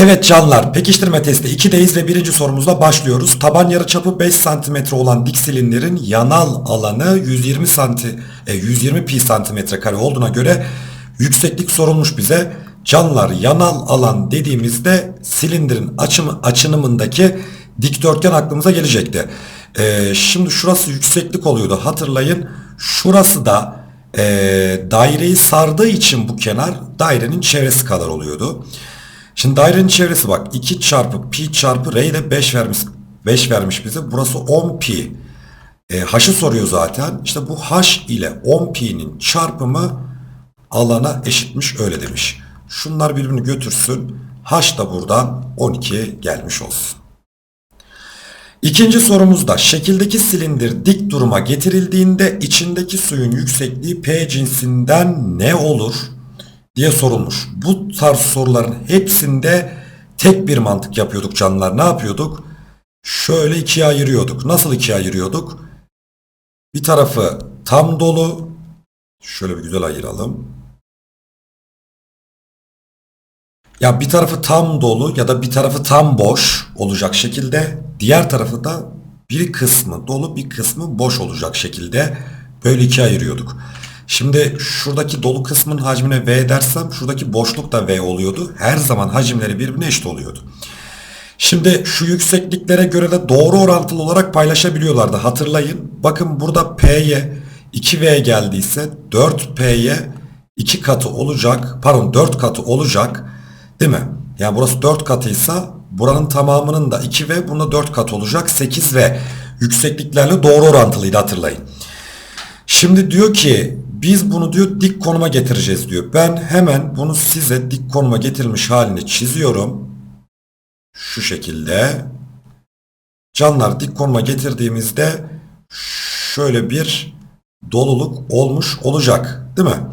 Evet canlar pekiştirme testi 2'deyiz ve birinci sorumuzla başlıyoruz. Taban yarıçapı 5 cm olan dik silindirin yanal alanı 120 santi, e, 120 pi santimetre kare olduğuna göre yükseklik sorulmuş bize. Canlar yanal alan dediğimizde silindirin açımı, açınımındaki dikdörtgen aklımıza gelecekti. E, şimdi şurası yükseklik oluyordu hatırlayın. Şurası da e, daireyi sardığı için bu kenar dairenin çevresi kadar oluyordu. Şimdi dairenin çevresi bak 2 çarpı pi çarpı r ile 5 vermiş 5 vermiş bize. Burası 10 pi. E, h'ı soruyor zaten. İşte bu h ile 10 pi'nin çarpımı alana eşitmiş öyle demiş. Şunlar birbirini götürsün. h da buradan 12 gelmiş olsun. İkinci sorumuzda şekildeki silindir dik duruma getirildiğinde içindeki suyun yüksekliği P cinsinden ne olur diye sorulmuş. Bu tarz soruların hepsinde tek bir mantık yapıyorduk canlılar. Ne yapıyorduk? Şöyle ikiye ayırıyorduk. Nasıl ikiye ayırıyorduk? Bir tarafı tam dolu. Şöyle bir güzel ayıralım. Ya bir tarafı tam dolu ya da bir tarafı tam boş olacak şekilde diğer tarafı da bir kısmı dolu bir kısmı boş olacak şekilde böyle ikiye ayırıyorduk. Şimdi şuradaki dolu kısmın hacmine V dersem şuradaki boşluk da V oluyordu. Her zaman hacimleri birbirine eşit oluyordu. Şimdi şu yüksekliklere göre de doğru orantılı olarak paylaşabiliyorlardı. Hatırlayın. Bakın burada P'ye 2V geldiyse 4P'ye 2 katı olacak. Pardon 4 katı olacak. Değil mi? Yani burası 4 katıysa buranın tamamının da 2V bunda 4 kat olacak. 8V yüksekliklerle doğru orantılıydı hatırlayın. Şimdi diyor ki biz bunu diyor dik konuma getireceğiz diyor. Ben hemen bunu size dik konuma getirilmiş halini çiziyorum. Şu şekilde. Canlar dik konuma getirdiğimizde şöyle bir doluluk olmuş olacak. Değil mi?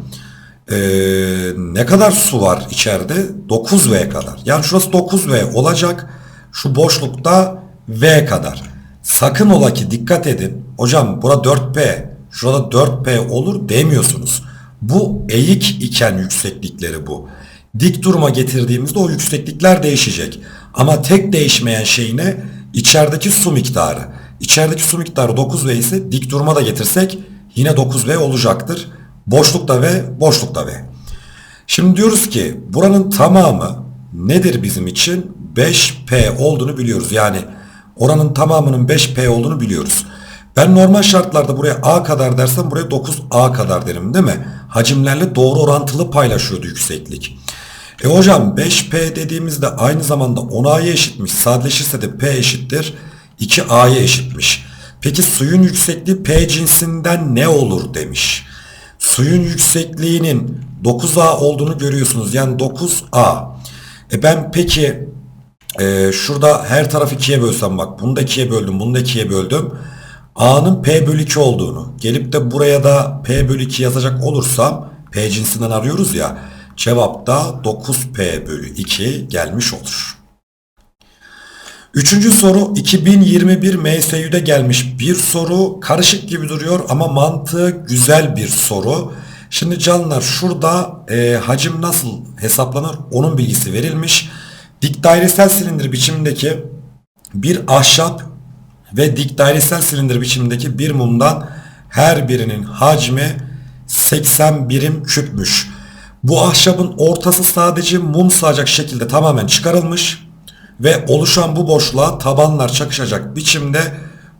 Ee, ne kadar su var içeride? 9V kadar. Yani şurası 9V olacak. Şu boşlukta V kadar. Sakın ola ki dikkat edin. Hocam bura 4P. Şurada 4P olur demiyorsunuz. Bu eğik iken yükseklikleri bu. Dik duruma getirdiğimizde o yükseklikler değişecek. Ama tek değişmeyen şey ne? İçerideki su miktarı. İçerideki su miktarı 9V ise dik duruma da getirsek yine 9V olacaktır. Boşlukta V, boşlukta V. Şimdi diyoruz ki buranın tamamı nedir bizim için? 5P olduğunu biliyoruz. Yani oranın tamamının 5P olduğunu biliyoruz. Ben normal şartlarda buraya A kadar dersem buraya 9A kadar derim değil mi? Hacimlerle doğru orantılı paylaşıyordu yükseklik. E hocam 5P dediğimizde aynı zamanda 10A'ya eşitmiş. Sadeleşirse de P eşittir 2A'ya eşitmiş. Peki suyun yüksekliği P cinsinden ne olur demiş. Suyun yüksekliğinin 9A olduğunu görüyorsunuz. Yani 9A. E ben peki e, şurada her tarafı ikiye bölsem bak. Bunu da ikiye böldüm. Bunu da ikiye böldüm. A'nın P bölü 2 olduğunu. Gelip de buraya da P bölü 2 yazacak olursam P cinsinden arıyoruz ya. Cevap da 9P bölü 2 gelmiş olur. Üçüncü soru 2021 MSÜ'de gelmiş bir soru. Karışık gibi duruyor ama mantığı güzel bir soru. Şimdi canlar şurada e, hacim nasıl hesaplanır onun bilgisi verilmiş. Dik dairesel silindir biçimindeki bir ahşap ve dik dairesel silindir biçimindeki bir mumdan her birinin hacmi 80 birim küpmüş. Bu ahşabın ortası sadece mum sığacak şekilde tamamen çıkarılmış ve oluşan bu boşluğa tabanlar çakışacak biçimde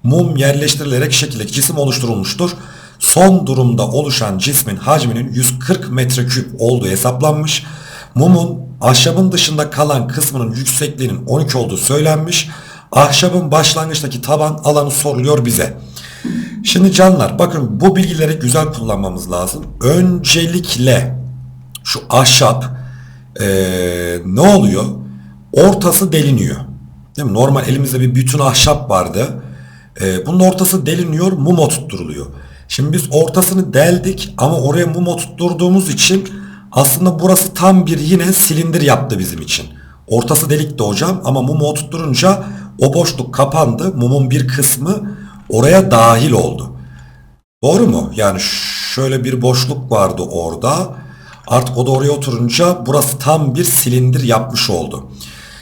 mum yerleştirilerek şekildeki cisim oluşturulmuştur. Son durumda oluşan cismin hacminin 140 metreküp olduğu hesaplanmış. Mumun ahşabın dışında kalan kısmının yüksekliğinin 12 olduğu söylenmiş. Ahşabın başlangıçtaki taban alanı soruluyor bize. Şimdi canlar bakın bu bilgileri güzel kullanmamız lazım. Öncelikle şu ahşap ee, ne oluyor? Ortası deliniyor. Değil mi? Normal elimizde bir bütün ahşap vardı. Ee, bunun ortası deliniyor, mum oturtturuluyor. Şimdi biz ortasını deldik ama oraya mum oturtturduğumuz için aslında burası tam bir yine silindir yaptı bizim için. Ortası delikti hocam ama mumu oturtturunca o boşluk kapandı. Mumun bir kısmı oraya dahil oldu. Doğru mu? Yani şöyle bir boşluk vardı orada. Artık o da oraya oturunca burası tam bir silindir yapmış oldu.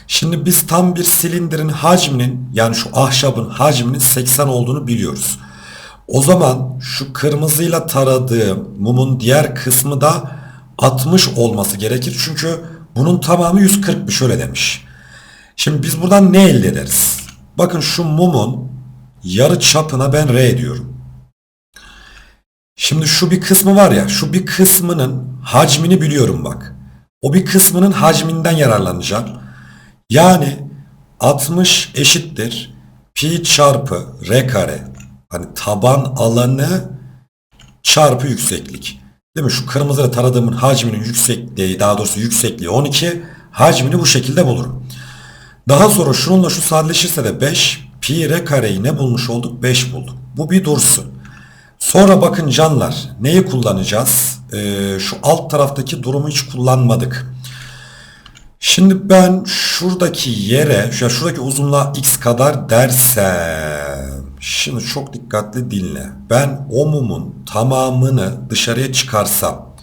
Şimdi biz tam bir silindirin hacminin yani şu ahşabın hacminin 80 olduğunu biliyoruz. O zaman şu kırmızıyla taradığım mumun diğer kısmı da 60 olması gerekir. Çünkü bunun tamamı 140'mış öyle demiş. Şimdi biz buradan ne elde ederiz? Bakın şu mumun yarı çapına ben R diyorum. Şimdi şu bir kısmı var ya şu bir kısmının hacmini biliyorum bak. O bir kısmının hacminden yararlanacağım. Yani 60 eşittir pi çarpı r kare. Hani taban alanı çarpı yükseklik. Değil mi? Şu kırmızıyla taradığımın hacminin yüksekliği daha doğrusu yüksekliği 12. Hacmini bu şekilde bulurum. Daha sonra şununla şu sadeleşirse de 5. Pi r kareyi ne bulmuş olduk? 5 bulduk. Bu bir dursun. Sonra bakın canlar neyi kullanacağız? Ee, şu alt taraftaki durumu hiç kullanmadık. Şimdi ben şuradaki yere, şu şuradaki uzunluğa x kadar dersem, şimdi çok dikkatli dinle. Ben o mumun tamamını dışarıya çıkarsam,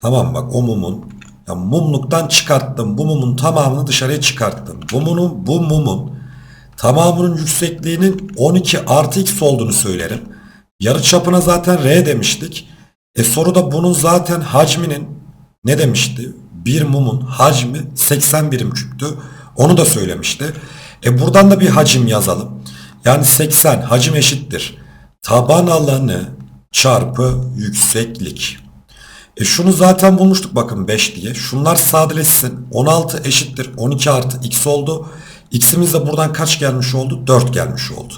tamam bak o mumun, ya mumluktan çıkarttım, bu mumun tamamını dışarıya çıkarttım. Bu mumun, bu mumun tamamının yüksekliğinin 12 artı x olduğunu söylerim. Yarı çapına zaten r demiştik. E soruda bunun zaten hacminin ne demişti? Bir mumun hacmi 80 birim küptü. Onu da söylemişti. E buradan da bir hacim yazalım. Yani 80 hacim eşittir. Taban alanı çarpı yükseklik. E şunu zaten bulmuştuk bakın 5 diye. Şunlar sadeleşsin. 16 eşittir 12 artı x oldu. X'imiz de buradan kaç gelmiş oldu? 4 gelmiş oldu.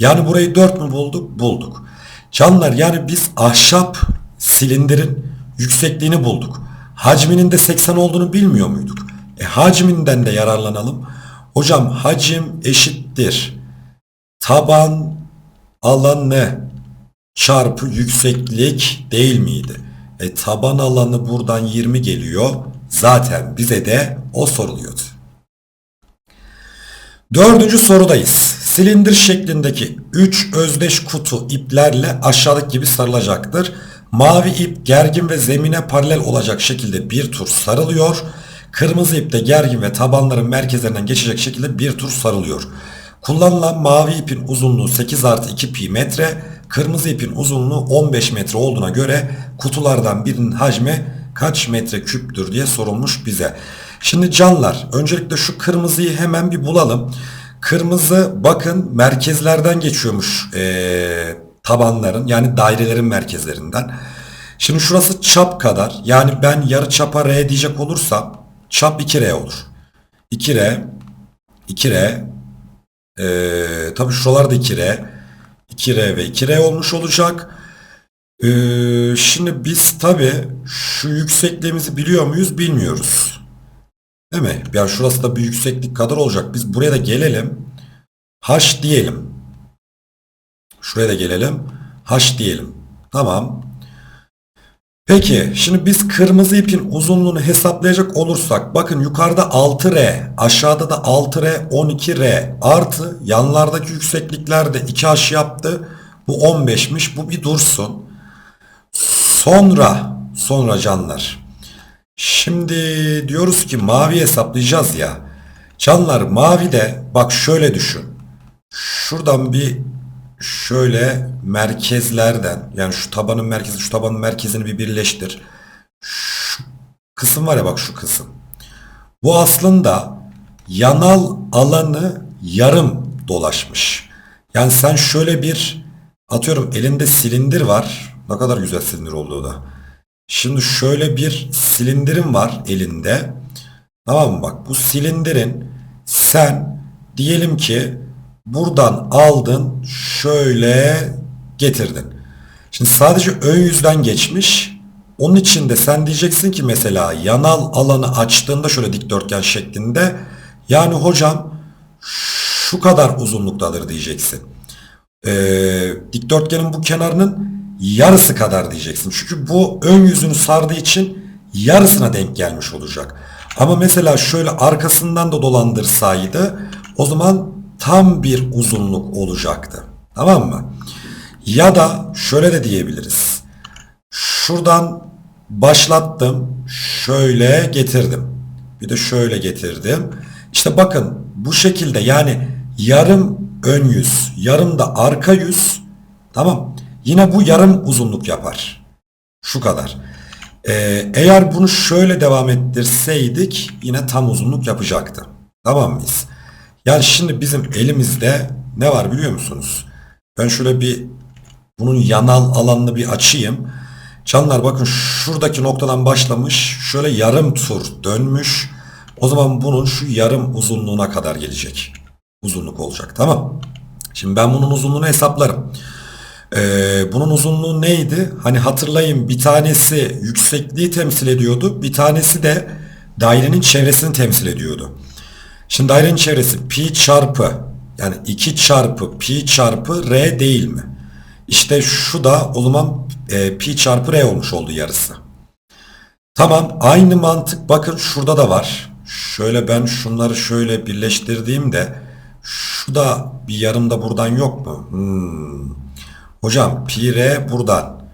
Yani burayı 4 mü bulduk? Bulduk. Canlar yani biz ahşap silindirin yüksekliğini bulduk. Hacminin de 80 olduğunu bilmiyor muyduk? E hacminden de yararlanalım. Hocam hacim eşittir. Taban alanı çarpı yükseklik değil miydi? E taban alanı buradan 20 geliyor. Zaten bize de o soruluyordu. Dördüncü sorudayız. Silindir şeklindeki 3 özdeş kutu iplerle aşağıdaki gibi sarılacaktır. Mavi ip gergin ve zemine paralel olacak şekilde bir tur sarılıyor. Kırmızı ip de gergin ve tabanların merkezlerinden geçecek şekilde bir tur sarılıyor. Kullanılan mavi ipin uzunluğu 8 artı 2 pi metre, kırmızı ipin uzunluğu 15 metre olduğuna göre kutulardan birinin hacmi kaç metre küptür diye sorulmuş bize. Şimdi canlar öncelikle şu kırmızıyı hemen bir bulalım. Kırmızı bakın merkezlerden geçiyormuş ee, tabanların yani dairelerin merkezlerinden. Şimdi şurası çap kadar yani ben yarı çapa R diyecek olursam çap 2R olur. 2R 2R ee, tabi şuralar da 2R 2R ve 2R olmuş olacak. Ee, şimdi biz tabi şu yüksekliğimizi biliyor muyuz bilmiyoruz. Değil mi? Yani şurası da bir yükseklik kadar olacak. Biz buraya da gelelim. H diyelim. Şuraya da gelelim. H diyelim. Tamam. Peki şimdi biz kırmızı ipin uzunluğunu hesaplayacak olursak bakın yukarıda 6R aşağıda da 6R 12R artı yanlardaki yükseklikler de 2H yaptı. Bu 15'miş bu bir dursun. Sonra sonra canlar. Şimdi diyoruz ki mavi hesaplayacağız ya. Canlar mavi de bak şöyle düşün. Şuradan bir şöyle merkezlerden yani şu tabanın merkezi şu tabanın merkezini bir birleştir. Şu kısım var ya bak şu kısım. Bu aslında yanal alanı yarım dolaşmış. Yani sen şöyle bir atıyorum elinde silindir var. Ne kadar güzel silindir olduğu da. Şimdi şöyle bir silindirim var elinde. Tamam mı? Bak bu silindirin sen diyelim ki buradan aldın şöyle getirdin. Şimdi sadece ön yüzden geçmiş. Onun için de sen diyeceksin ki mesela yanal alanı açtığında şöyle dikdörtgen şeklinde yani hocam şu kadar uzunluktadır diyeceksin. Ee, dikdörtgenin bu kenarının yarısı kadar diyeceksin. Çünkü bu ön yüzünü sardığı için yarısına denk gelmiş olacak. Ama mesela şöyle arkasından da dolandırsaydı o zaman tam bir uzunluk olacaktı. Tamam mı? Ya da şöyle de diyebiliriz. Şuradan başlattım. Şöyle getirdim. Bir de şöyle getirdim. İşte bakın bu şekilde yani yarım ön yüz, yarım da arka yüz tamam. Yine bu yarım uzunluk yapar. Şu kadar. Ee, eğer bunu şöyle devam ettirseydik yine tam uzunluk yapacaktı. Tamam mıyız? Yani şimdi bizim elimizde ne var biliyor musunuz? Ben şöyle bir bunun yanal alanını bir açayım. Canlar bakın şuradaki noktadan başlamış. Şöyle yarım tur dönmüş. O zaman bunun şu yarım uzunluğuna kadar gelecek. Uzunluk olacak tamam. Şimdi ben bunun uzunluğunu hesaplarım. Ee, bunun uzunluğu neydi? Hani hatırlayın bir tanesi yüksekliği temsil ediyordu. Bir tanesi de dairenin çevresini temsil ediyordu. Şimdi dairenin çevresi pi çarpı yani 2 çarpı pi çarpı r değil mi? İşte şu da o zaman e, pi çarpı r olmuş oldu yarısı. Tamam aynı mantık bakın şurada da var. Şöyle ben şunları şöyle birleştirdiğimde şu da bir yarım da buradan yok mu? Hmm. Hocam pi r buradan.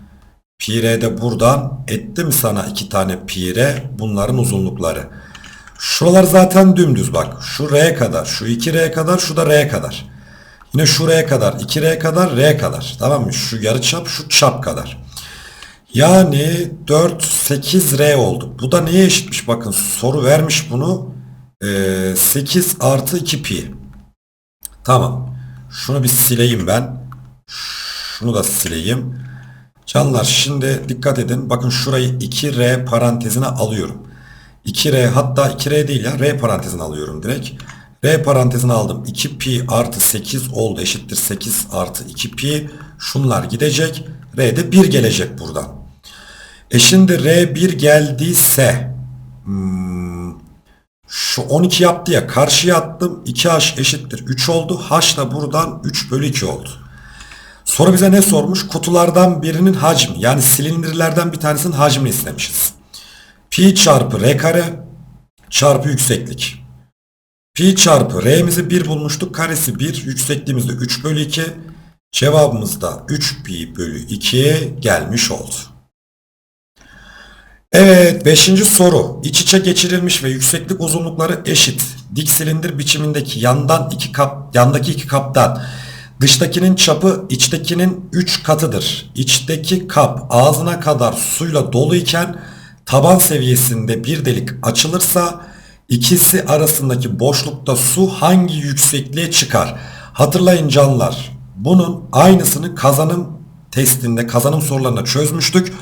Pi r de buradan. Etti mi sana iki tane pi r? Bunların uzunlukları. Şuralar zaten dümdüz bak. Şu r kadar, şu 2r kadar, şu da r kadar. Yine şu r kadar, 2r kadar, r kadar. Tamam mı? Şu yarı çap, şu çap kadar. Yani 4, 8 r oldu. Bu da neye eşitmiş? Bakın soru vermiş bunu. Ee, 8 artı 2 pi. Tamam. Şunu bir sileyim ben. Şunu da sileyim. Canlar şimdi dikkat edin. Bakın şurayı 2R parantezine alıyorum. 2R hatta 2R değil ya R parantezine alıyorum direkt. R parantezine aldım. 2 pi artı 8 oldu eşittir 8 artı 2 pi. Şunlar gidecek. R de 1 gelecek buradan. E şimdi R 1 geldiyse hmm, şu 12 yaptı ya karşıya attım. 2H eşittir 3 oldu. H da buradan 3 bölü 2 oldu. Soru bize ne sormuş? Kutulardan birinin hacmi yani silindirlerden bir tanesinin hacmini istemişiz. Pi çarpı r kare çarpı yükseklik. Pi çarpı r'mizi 1 bulmuştuk. Karesi 1. Yüksekliğimiz de 3 bölü 2. Cevabımız da 3 pi bölü 2 gelmiş oldu. Evet 5. soru. İç içe geçirilmiş ve yükseklik uzunlukları eşit. Dik silindir biçimindeki yandan iki kap, yandaki iki kaptan Dıştakinin çapı içtekinin 3 katıdır. İçteki kap ağzına kadar suyla dolu iken taban seviyesinde bir delik açılırsa ikisi arasındaki boşlukta su hangi yüksekliğe çıkar? Hatırlayın canlar. Bunun aynısını kazanım testinde, kazanım sorularında çözmüştük.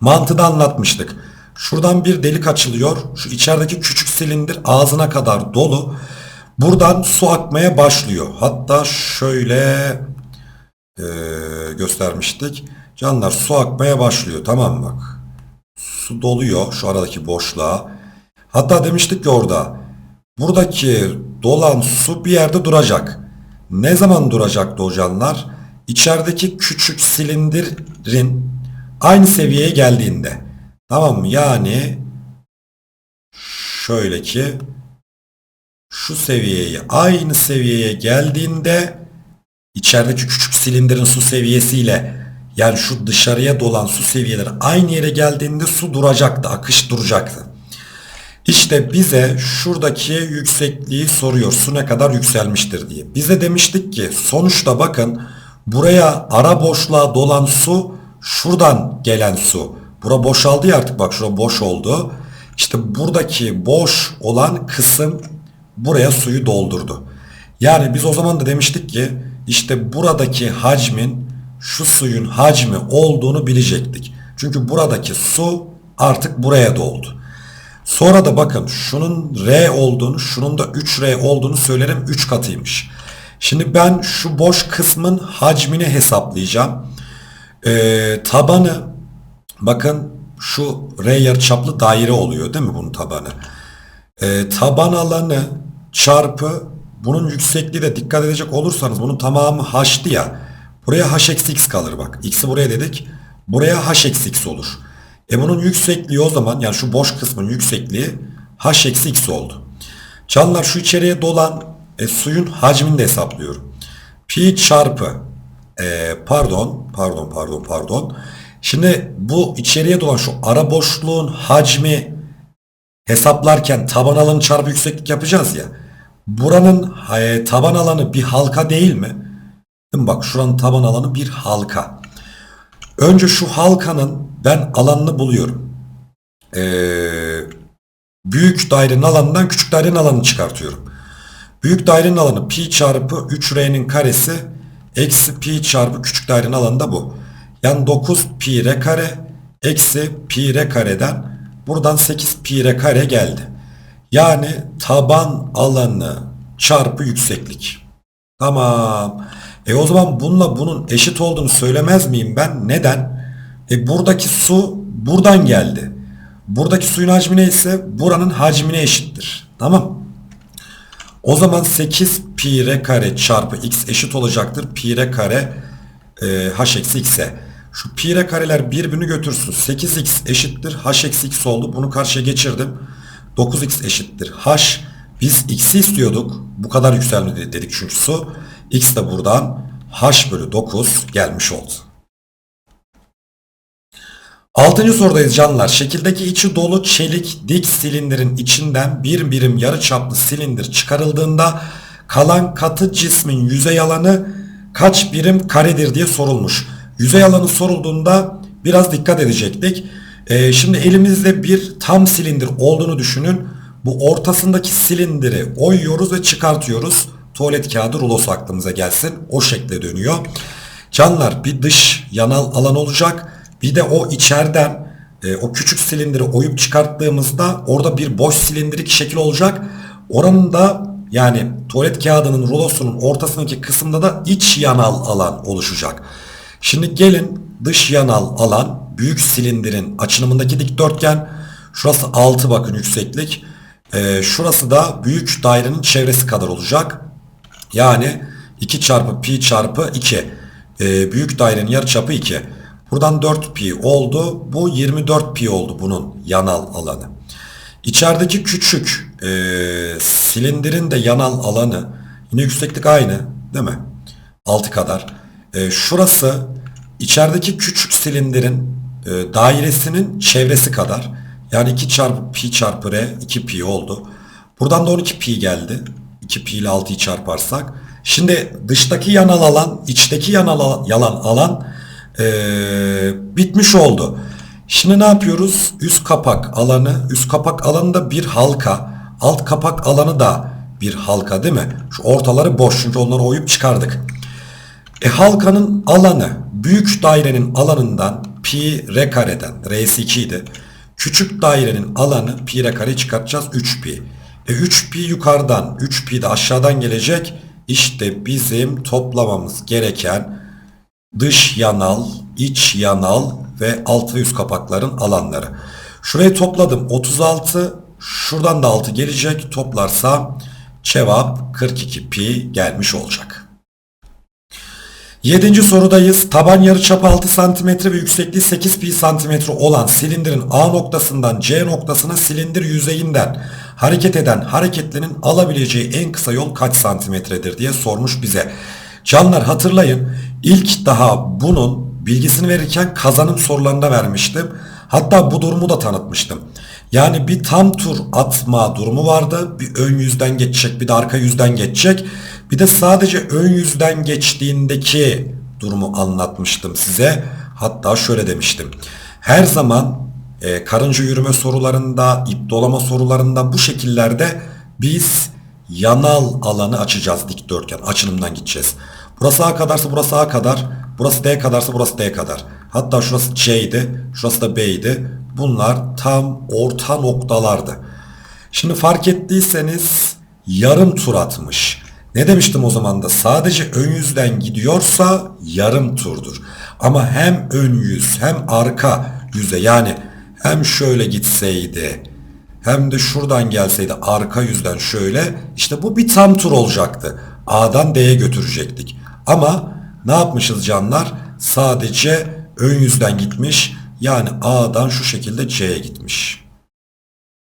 Mantığı da anlatmıştık. Şuradan bir delik açılıyor. Şu içerideki küçük silindir ağzına kadar dolu. Buradan su akmaya başlıyor. Hatta şöyle e, göstermiştik. Canlar su akmaya başlıyor. Tamam bak. Su doluyor şu aradaki boşluğa. Hatta demiştik ki orada buradaki dolan su bir yerde duracak. Ne zaman duracaktı o canlar? İçerideki küçük silindirin aynı seviyeye geldiğinde. Tamam mı? Yani şöyle ki şu seviyeye aynı seviyeye geldiğinde içerideki küçük silindirin su seviyesiyle yani şu dışarıya dolan su seviyeleri aynı yere geldiğinde su duracaktı, akış duracaktı. İşte bize şuradaki yüksekliği soruyor. Su ne kadar yükselmiştir diye. Bize demiştik ki sonuçta bakın buraya ara boşluğa dolan su şuradan gelen su. Bura boşaldı ya artık bak şura boş oldu. İşte buradaki boş olan kısım buraya suyu doldurdu. Yani biz o zaman da demiştik ki işte buradaki hacmin şu suyun hacmi olduğunu bilecektik. Çünkü buradaki su artık buraya doldu. Sonra da bakın şunun R olduğunu, şunun da 3R olduğunu söylerim 3 katıymış. Şimdi ben şu boş kısmın hacmini hesaplayacağım. Ee, tabanı bakın şu R yarıçaplı daire oluyor değil mi bunun tabanı? Ee, taban alanı çarpı bunun yüksekliği de dikkat edecek olursanız bunun tamamı h'tı ya. Buraya h eksi x kalır bak. X'i buraya dedik. Buraya h eksi x olur. E bunun yüksekliği o zaman yani şu boş kısmın yüksekliği h eksi x oldu. Canlar şu içeriye dolan e, suyun hacmini de hesaplıyorum. Pi çarpı e, pardon pardon pardon pardon. Şimdi bu içeriye dolan şu ara boşluğun hacmi hesaplarken taban alanı çarpı yükseklik yapacağız ya. Buranın e, taban alanı bir halka değil mi? Değil mi? Bak şuranın taban alanı bir halka. Önce şu halkanın ben alanını buluyorum. Ee, büyük dairenin alanından küçük dairenin alanını çıkartıyorum. Büyük dairenin alanı pi çarpı 3r'nin karesi eksi pi çarpı küçük dairenin alanı da bu. Yani 9 pi r kare eksi pi r kareden buradan 8 pi r kare geldi. Yani taban alanı çarpı yükseklik. Tamam. E o zaman bununla bunun eşit olduğunu söylemez miyim ben? Neden? E buradaki su buradan geldi. Buradaki suyun hacmi neyse buranın hacmine eşittir. Tamam. O zaman 8 pi r kare çarpı x eşit olacaktır. Pi r kare e, h eksi x'e. Şu pi r kareler birbirini götürsün. 8x eşittir h eksi x oldu. Bunu karşıya geçirdim. 9x eşittir h. Biz x'i istiyorduk. Bu kadar yükselmedi dedik çünkü su. x de buradan h bölü 9 gelmiş oldu. Altıncı sorudayız canlılar. Şekildeki içi dolu çelik dik silindirin içinden bir birim yarıçaplı silindir çıkarıldığında kalan katı cismin yüzey alanı kaç birim karedir diye sorulmuş. Yüzey alanı sorulduğunda biraz dikkat edecektik. Ee, şimdi elimizde bir tam silindir olduğunu düşünün. Bu ortasındaki silindiri oyuyoruz ve çıkartıyoruz. Tuvalet kağıdı rulosu aklımıza gelsin. O şekle dönüyor. Canlar bir dış yanal alan olacak. Bir de o içeriden e, o küçük silindiri oyup çıkarttığımızda orada bir boş silindirik şekil olacak. Oranın da yani tuvalet kağıdının rulosunun ortasındaki kısımda da iç yanal alan oluşacak. Şimdi gelin dış yanal alan büyük silindirin açılımındaki dikdörtgen. Şurası 6 bakın yükseklik. E, şurası da büyük dairenin çevresi kadar olacak. Yani 2 çarpı pi çarpı 2. E, büyük dairenin yarıçapı 2. Buradan 4 pi oldu. Bu 24 pi oldu bunun yanal alanı. İçerideki küçük e, silindirin de yanal alanı yine yükseklik aynı değil mi? 6 kadar. E, şurası içerideki küçük silindirin e, dairesinin çevresi kadar. Yani 2 çarpı pi çarpı r 2 pi oldu. Buradan da 12 pi geldi. 2 pi ile 6'yı çarparsak. Şimdi dıştaki yanal alan, içteki yanal yalan alan ee, bitmiş oldu. Şimdi ne yapıyoruz? Üst kapak alanı, üst kapak alanı da bir halka, alt kapak alanı da bir halka değil mi? Şu ortaları boş çünkü onları oyup çıkardık. E halkanın alanı büyük dairenin alanından pi r kareden r'si 2 idi. Küçük dairenin alanı pi r kare çıkartacağız 3 pi. E 3 pi yukarıdan 3 pi de aşağıdan gelecek. İşte bizim toplamamız gereken dış yanal, iç yanal ve alt ve üst kapakların alanları. Şurayı topladım 36 şuradan da 6 gelecek toplarsam cevap 42 pi gelmiş olacak. Yedinci sorudayız. Taban yarıçapı 6 cm ve yüksekliği 8 pi cm olan silindirin A noktasından C noktasına silindir yüzeyinden hareket eden hareketlinin alabileceği en kısa yol kaç santimetredir diye sormuş bize. Canlar hatırlayın ilk daha bunun bilgisini verirken kazanım sorularında vermiştim. Hatta bu durumu da tanıtmıştım. Yani bir tam tur atma durumu vardı. Bir ön yüzden geçecek bir de arka yüzden geçecek. Bir de sadece ön yüzden geçtiğindeki durumu anlatmıştım size. Hatta şöyle demiştim. Her zaman e, karınca yürüme sorularında, ip dolama sorularında bu şekillerde biz yanal alanı açacağız dikdörtgen. Açılımdan gideceğiz. Burası A kadarsa burası A kadar. Burası D kadarsa burası D kadar. Hatta şurası C idi. Şurası da B idi. Bunlar tam orta noktalardı. Şimdi fark ettiyseniz yarım tur atmış. Ne demiştim o zaman da sadece ön yüzden gidiyorsa yarım turdur. Ama hem ön yüz hem arka yüze yani hem şöyle gitseydi hem de şuradan gelseydi arka yüzden şöyle işte bu bir tam tur olacaktı. A'dan D'ye götürecektik. Ama ne yapmışız canlar? Sadece ön yüzden gitmiş. Yani A'dan şu şekilde C'ye gitmiş.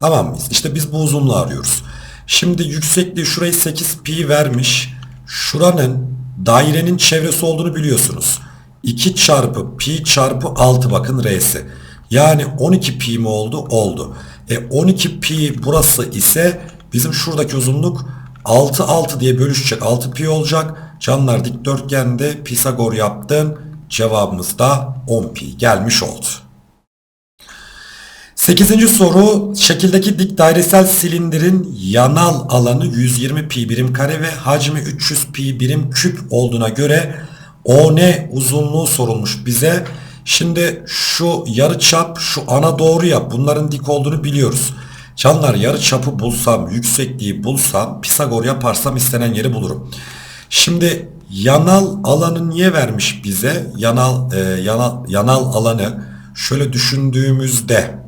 Tamam mıyız? İşte biz bu uzunluğu arıyoruz. Şimdi yüksekliği şurayı 8 pi vermiş. Şuranın dairenin çevresi olduğunu biliyorsunuz. 2 çarpı pi çarpı 6 bakın R'si. Yani 12 pi mi oldu? Oldu. E 12 pi burası ise bizim şuradaki uzunluk 6 6 diye bölüşecek 6 pi olacak. Canlar dikdörtgende Pisagor yaptın. Cevabımız da 10 pi gelmiş oldu. 8. soru şekildeki dik dairesel silindirin yanal alanı 120 pi birim kare ve hacmi 300 pi birim küp olduğuna göre ON uzunluğu sorulmuş bize. Şimdi şu yarı çap şu ana doğru ya bunların dik olduğunu biliyoruz. Canlar yarı çapı bulsam yüksekliği bulsam Pisagor yaparsam istenen yeri bulurum. Şimdi yanal alanı niye vermiş bize? Yanal e, yanal yanal alanı şöyle düşündüğümüzde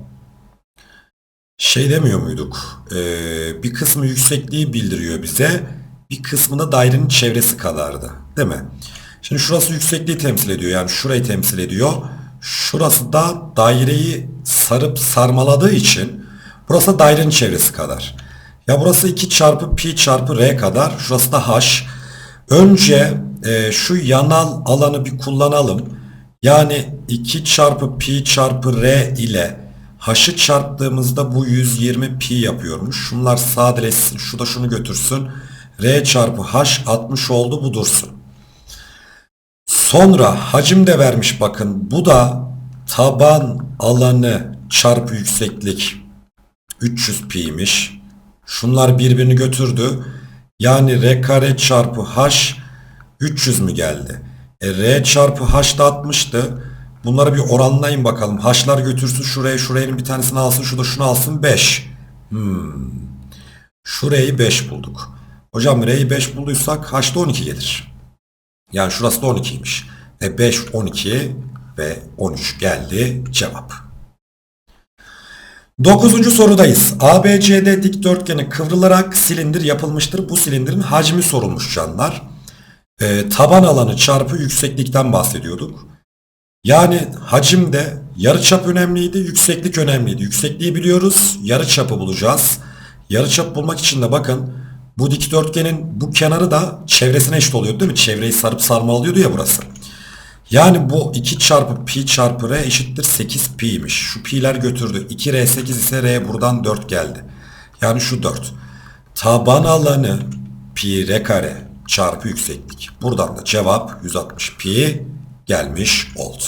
şey demiyor muyduk? Ee, bir kısmı yüksekliği bildiriyor bize. Bir kısmında dairenin çevresi kadardı. Değil mi? Şimdi şurası yüksekliği temsil ediyor. Yani şurayı temsil ediyor. Şurası da daireyi sarıp sarmaladığı için burası dairenin çevresi kadar. Ya burası 2 çarpı pi çarpı r kadar. Şurası da h. Önce e, şu yanal alanı bir kullanalım. Yani 2 çarpı pi çarpı r ile h'ı çarptığımızda bu 120 pi yapıyormuş. Şunlar sadeleşsin. Şu da şunu götürsün. r çarpı h 60 oldu bu dursun. Sonra hacim de vermiş bakın. Bu da taban alanı çarpı yükseklik 300 pi'ymiş. Şunlar birbirini götürdü. Yani r kare çarpı h 300 mü geldi? E, r çarpı h da 60'tı. Bunları bir oranlayın bakalım. H'lar götürsün şuraya şurayın bir tanesini alsın. Şu şunu alsın 5. Hmm. Şurayı 5 bulduk. Hocam R'yi 5 bulduysak H da 12 gelir. Yani şurası da 12'ymiş. E 5, 12 ve 13 geldi cevap. Dokuzuncu sorudayız. ABCD dikdörtgeni kıvrılarak silindir yapılmıştır. Bu silindirin hacmi sorulmuş canlar. E, taban alanı çarpı yükseklikten bahsediyorduk. Yani hacimde yarıçap önemliydi, yükseklik önemliydi. Yüksekliği biliyoruz, yarıçapı bulacağız. Yarıçap bulmak için de bakın bu dikdörtgenin bu kenarı da çevresine eşit oluyor değil mi? Çevreyi sarıp sarmalıyordu ya burası. Yani bu 2 çarpı pi çarpı r eşittir 8 pi'ymiş. Şu pi'ler götürdü. 2r 8 ise r buradan 4 geldi. Yani şu 4. Taban alanı pi r kare çarpı yükseklik. Buradan da cevap 160 pi gelmiş oldu.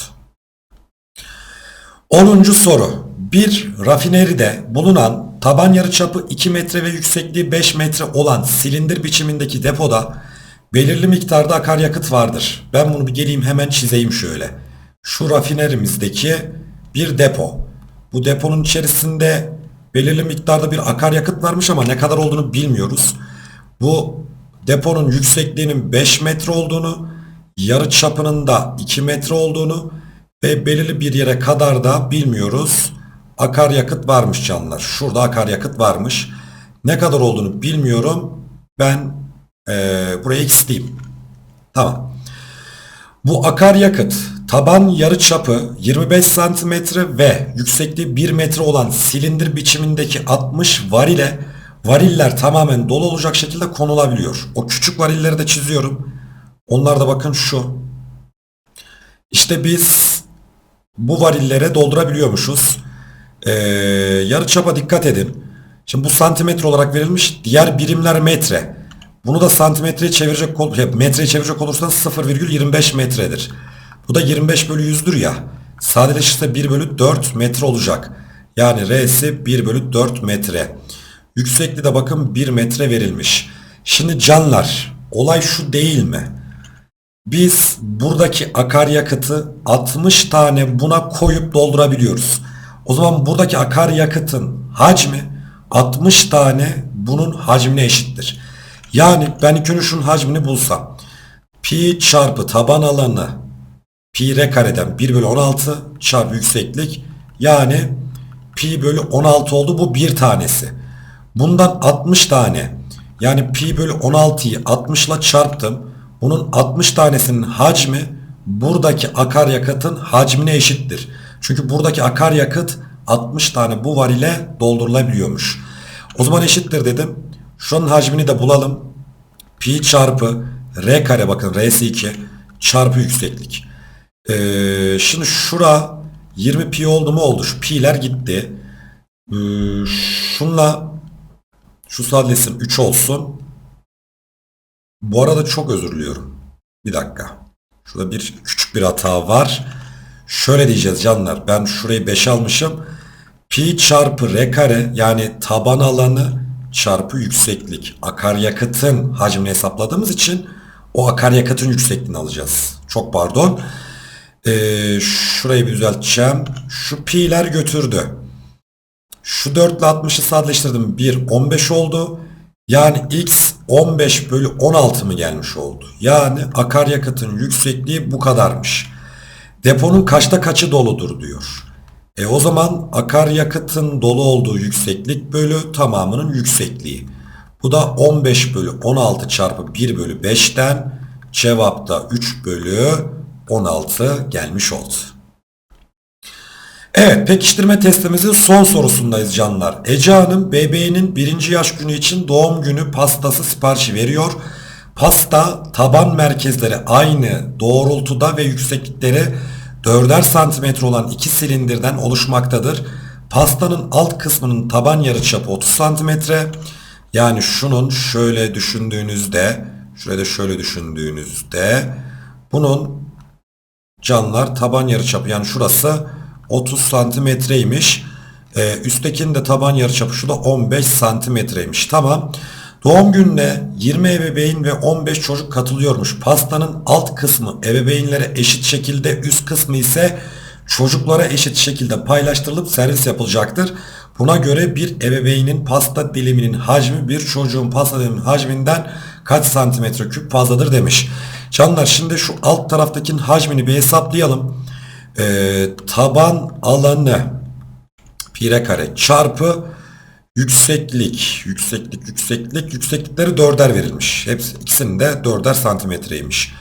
10. soru. Bir rafineride bulunan taban yarıçapı 2 metre ve yüksekliği 5 metre olan silindir biçimindeki depoda belirli miktarda akaryakıt vardır. Ben bunu bir geleyim hemen çizeyim şöyle. Şu rafinerimizdeki bir depo. Bu deponun içerisinde belirli miktarda bir akaryakıt varmış ama ne kadar olduğunu bilmiyoruz. Bu deponun yüksekliğinin 5 metre olduğunu, yarı çapının da 2 metre olduğunu ve belirli bir yere kadar da bilmiyoruz. Akaryakıt varmış canlar. Şurada akaryakıt varmış. Ne kadar olduğunu bilmiyorum. Ben ee, buraya x. Tamam. Bu akaryakıt taban yarı çapı 25 santimetre ve yüksekliği 1 metre olan silindir biçimindeki 60 varile variller tamamen dolu olacak şekilde konulabiliyor. O küçük varilleri de çiziyorum. Onlar da bakın şu. İşte biz bu varillere doldurabiliyormuşuz. Ee, yarı çapa dikkat edin. Şimdi bu santimetre olarak verilmiş. Diğer birimler metre. Bunu da santimetreye çevirecek metreye çevirecek olursanız 0,25 metredir. Bu da 25 bölü 100'dür ya. Sadeleşirse 1 bölü 4 metre olacak. Yani R'si 1 bölü 4 metre. Yüksekliği de bakın 1 metre verilmiş. Şimdi canlar olay şu değil mi? Biz buradaki akaryakıtı 60 tane buna koyup doldurabiliyoruz. O zaman buradaki akaryakıtın hacmi 60 tane bunun hacmine eşittir. Yani ben şunun hacmini bulsam. Pi çarpı taban alanı pi r kareden 1 bölü 16 çarpı yükseklik yani pi bölü 16 oldu bu bir tanesi. Bundan 60 tane yani pi bölü 16'yı 60 ile çarptım. Bunun 60 tanesinin hacmi buradaki akaryakıtın hacmine eşittir. Çünkü buradaki akaryakıt 60 tane bu var ile doldurulabiliyormuş. O zaman eşittir dedim. Şunun hacmini de bulalım. Pi çarpı R kare bakın R'si 2 çarpı yükseklik. Ee, şimdi şura 20 pi oldu mu oldu. Şu pi'ler gitti. Ee, şunla şu sadelesin 3 olsun. Bu arada çok özür diliyorum. Bir dakika. Şurada bir küçük bir hata var. Şöyle diyeceğiz canlar. Ben şurayı 5 almışım. Pi çarpı r kare yani taban alanı çarpı yükseklik. Akaryakıtın hacmini hesapladığımız için o akaryakıtın yüksekliğini alacağız. Çok pardon. Ee, şurayı bir düzelteceğim. Şu pi'ler götürdü. Şu 4 ile 60'ı sadeleştirdim. 1 15 oldu. Yani x 15 bölü 16 mı gelmiş oldu? Yani akaryakıtın yüksekliği bu kadarmış. Deponun kaçta kaçı doludur diyor. E o zaman akaryakıtın dolu olduğu yükseklik bölü tamamının yüksekliği. Bu da 15 bölü 16 çarpı 1 bölü 5'ten cevapta 3 bölü 16 gelmiş oldu. Evet pekiştirme testimizin son sorusundayız canlar. Ece Hanım bebeğinin birinci yaş günü için doğum günü pastası siparişi veriyor. Pasta taban merkezleri aynı doğrultuda ve yükseklikleri 4'er santimetre olan iki silindirden oluşmaktadır. Pastanın alt kısmının taban yarıçapı 30 santimetre. Yani şunun şöyle düşündüğünüzde, şurada şöyle düşündüğünüzde bunun canlar taban yarıçapı yani şurası 30 santimetreymiş. Ee, üsttekinin de taban yarıçapı şu da 15 santimetreymiş. Tamam. Doğum gününe 20 ebeveyn ve 15 çocuk katılıyormuş. Pastanın alt kısmı ebeveynlere eşit şekilde üst kısmı ise çocuklara eşit şekilde paylaştırılıp servis yapılacaktır. Buna göre bir ebeveynin pasta diliminin hacmi bir çocuğun pasta diliminin hacminden kaç santimetre küp fazladır demiş. Canlar şimdi şu alt taraftakinin hacmini bir hesaplayalım. Ee, taban alanı pi kare çarpı yükseklik, yükseklik, yükseklik, yükseklikleri dörder verilmiş. Hepsi ikisinin de dörder santimetreymiş.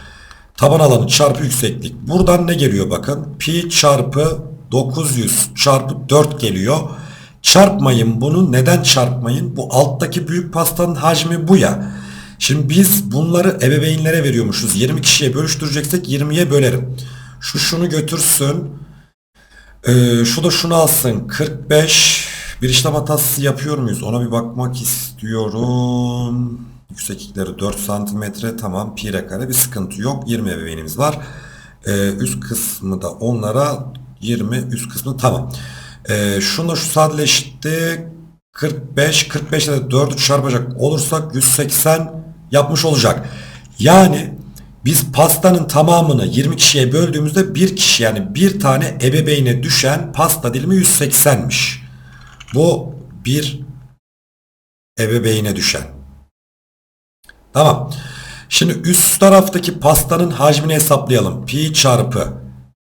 Taban alanı çarpı yükseklik. Buradan ne geliyor bakın? Pi çarpı 900 çarpı 4 geliyor. Çarpmayın bunu. Neden çarpmayın? Bu alttaki büyük pastanın hacmi bu ya. Şimdi biz bunları ebeveynlere veriyormuşuz. 20 kişiye bölüştüreceksek 20'ye bölerim. Şu şunu götürsün. Ee, şu da şunu alsın. 45. Bir işlem hatası yapıyor muyuz? Ona bir bakmak istiyorum. Yükseklikleri 4 santimetre. Tamam. Pi r kare bir sıkıntı yok. 20 ebeveynimiz var. Ee, üst kısmı da onlara 20. Üst kısmı tamam. Ee, şunu şu sadeleşti. 45. 45 ile de 4'ü çarpacak olursak 180 yapmış olacak. Yani biz pastanın tamamını 20 kişiye böldüğümüzde bir kişi yani bir tane ebeveyne düşen pasta dilimi 180'miş. Bu bir ebeveyne düşen. Tamam. Şimdi üst taraftaki pastanın hacmini hesaplayalım. Pi çarpı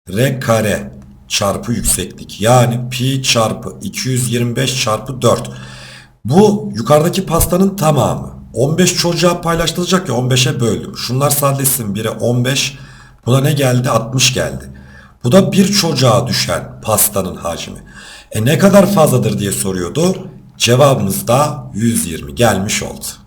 r kare çarpı yükseklik. Yani pi çarpı 225 çarpı 4. Bu yukarıdaki pastanın tamamı. 15 çocuğa paylaştırılacak ya 15'e böldüm. Şunlar sadeleşsin. Bire 15. Buna ne geldi? 60 geldi. Bu da bir çocuğa düşen pastanın hacmi. E ne kadar fazladır diye soruyordu. Cevabımız da 120 gelmiş oldu.